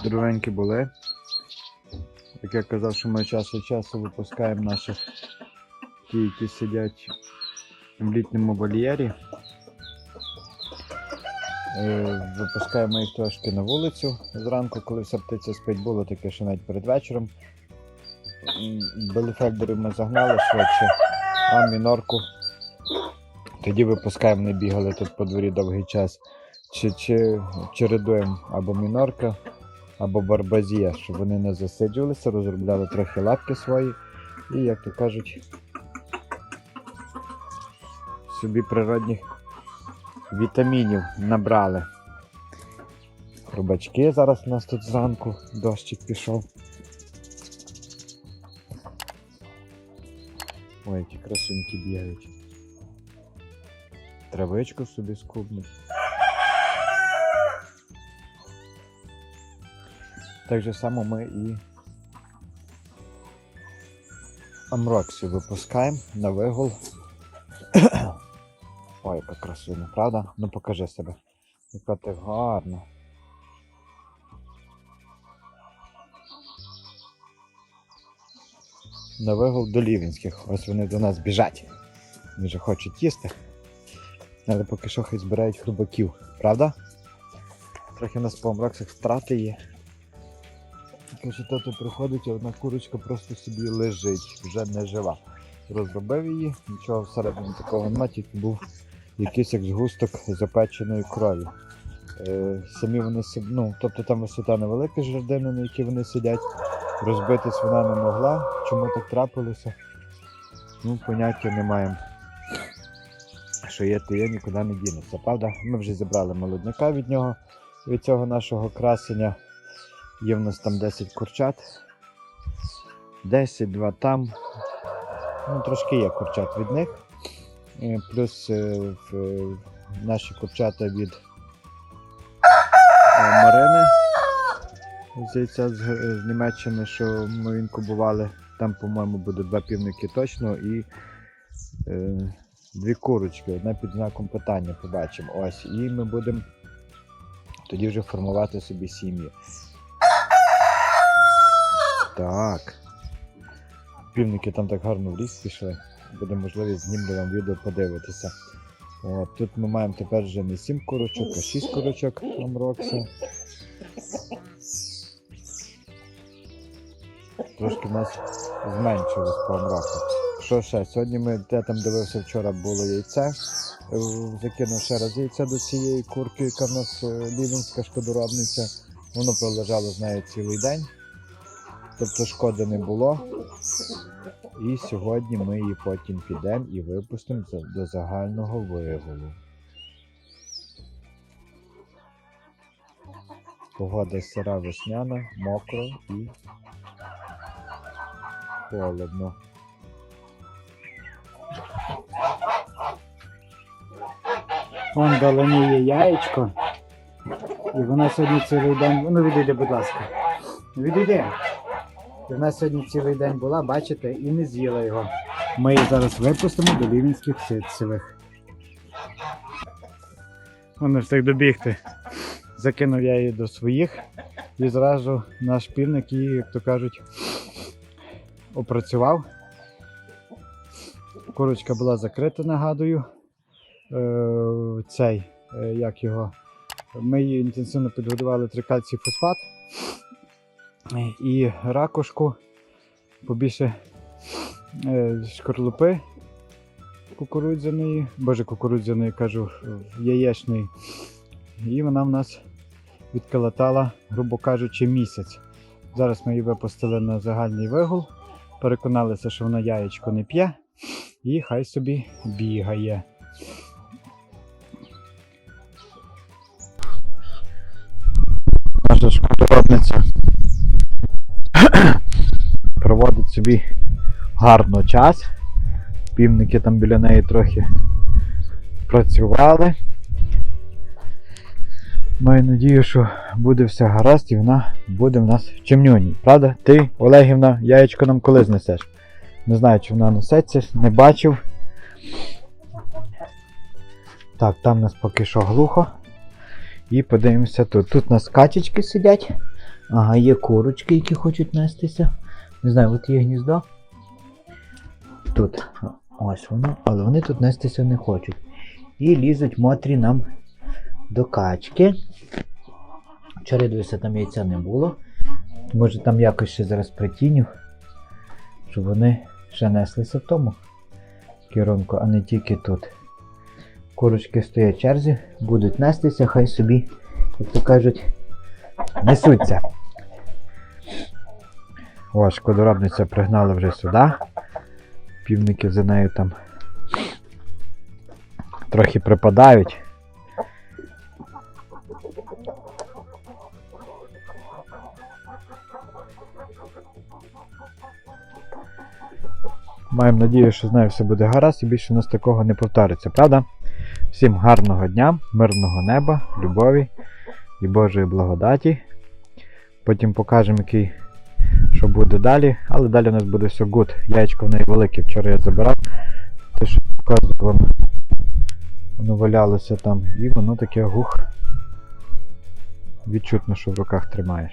Здоровенькі були. Як я казав, що ми час від часу випускаємо наших ті, які сидять в літньому вольєрі. Е, Випускаємо їх трошки на вулицю зранку, коли вся птиця спить, було таке, що навіть перед вечором. Белефельдерів ми загнали швидше, а мінорку тоді випускаємо, не бігали тут по дворі довгий час. Чи, чи чередуємо або мінорка, або барбазія, щоб вони не засиджувалися, розробляли трохи лапки свої і, як то кажуть, собі природних вітамінів набрали. Рубачки зараз у нас тут зранку, дощик пішов. Ой, які красуньки бігають. Травичку собі скубнуть. Так же само ми і Амроксі випускаємо на вигул. Ой, яка красуня, правда? Ну покажи себе. Яка ти гарна. На вигул до Лівінських. Ось вони до нас біжать. Вони вже хочуть їсти. Але поки що хай збирають хрубаків, правда? Трохи в нас по амроксах втрати є. Каже, приходить, а одна курочка просто собі лежить, вже не жива. Розробив її, нічого всередині такого нема, тільки був якийсь як згусток запеченої крові. Е, самі вони ну, тобто там висота невелика жердина, на якій вони сидять. Розбитись вона не могла. Чому так трапилося? Ну, поняття не маємо. Що є, то є, нікуди не дінеться. Правда? Ми вже зібрали молодняка від нього, від цього нашого красення. Є в нас там 10 курчат. 10, 2 там. Ну, трошки є курчат від них. Е, Плюс е, е, наші курчата від Марини. Здається, з Німеччини, що ми інкубували. Там, по-моєму, буде два півники точно і е, дві курочки. Одна під знаком питання побачимо. Ось. І ми будемо тоді вже формувати собі сім'ї. Так. Півники там так гарно в ліс пішли. Буде можливість знімлю вам відео подивитися. От, тут ми маємо тепер вже не 7 курочок, а 6 курочок Амрокса. Трошки в нас зменшилось по Амроку. Що ще? Сьогодні ми, я там дивився, вчора було яйце. Е, Закинув ще раз яйце до цієї курки, яка в нас е, лівінська шкодоробниця. Воно пролежало з нею цілий день. Тобто шкоди не було. І сьогодні ми її потім підемо і випустимо до загального вигулу. Погода сира весняна, мокро і холодно. Вон долині є яєчко. І вона сьогодні цілий день. Ну відійди, будь ласка. Відійди. І вона сьогодні цілий день була, бачите, і не з'їла його. Ми її зараз випустимо до лівінських ситцевих. Воно встиг добігти. Закинув я її до своїх. І зразу наш півник її, як то кажуть, опрацював. Курочка була закрита, нагадую е, цей, е, як його. Ми її інтенсивно підгодували трикальцій фосфат і ракушку, побільше е, шкарлупи кукурудзяної, боже, кукурудзяної, кажу, яєчної. І вона в нас відколотала, грубо кажучи, місяць. Зараз ми її випустили на загальний вигул, переконалися, що вона яєчко не п'є, і хай собі бігає. Собі гарно час. Півники там біля неї трохи працювали. Маю надію, що буде все гаразд і вона буде в нас в чимнюні. Правда? Ти, Олегівна, яєчко нам коли знесеш? Не знаю, чи вона несеться, не бачив. Так, там у нас поки що глухо. І подивимося тут. Тут у нас качечки сидять. Ага, є курочки, які хочуть нестися. Не знаю, от є гніздо. Тут. Ось воно, але вони тут нестися не хочуть. І лізуть мотрі нам до качки. Вчора дивився, там яйця не було. Може там якось ще зараз притіню, щоб вони ще неслися в тому керунку, а не тільки тут. Курочки стоять в черзі, будуть нестися, хай собі, як то кажуть, несуться. О, шкодоробниця пригнала вже сюди. Півники за нею там трохи припадають. Маємо надію, що з нею все буде гаразд і більше у нас такого не повториться, правда? Всім гарного дня, мирного неба, любові і Божої благодаті. Потім покажемо, який, що буде далі, але далі у нас буде все гуд. Яєчко в неї велике, вчора я забирав. Те, що показував воно валялося там, і воно таке гух. Відчутно, що в руках тримаєш.